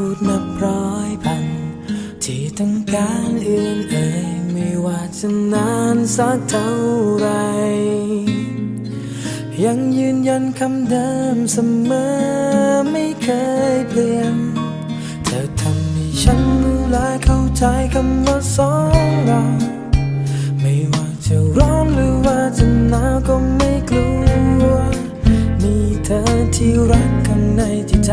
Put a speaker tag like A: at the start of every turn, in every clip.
A: พูดนับร้อยพัน ที่ต้องการเอื่นเอ่ยไม่ว่าจะนานสักเท่าไร ยังยืนยันคำเดิมเสมอไม่เคยเปลี่ยน เธอทำให้ฉันรู้และเข้าใจคำว่าสองเราไม่ว่าจะร้อนหรือว่าจะหนาวก็ไม่กลัวมีเธอที่รักข้างในจิตใจ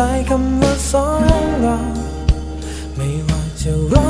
A: ใจคำว่าสองเรา ไม่ว่าจะรอ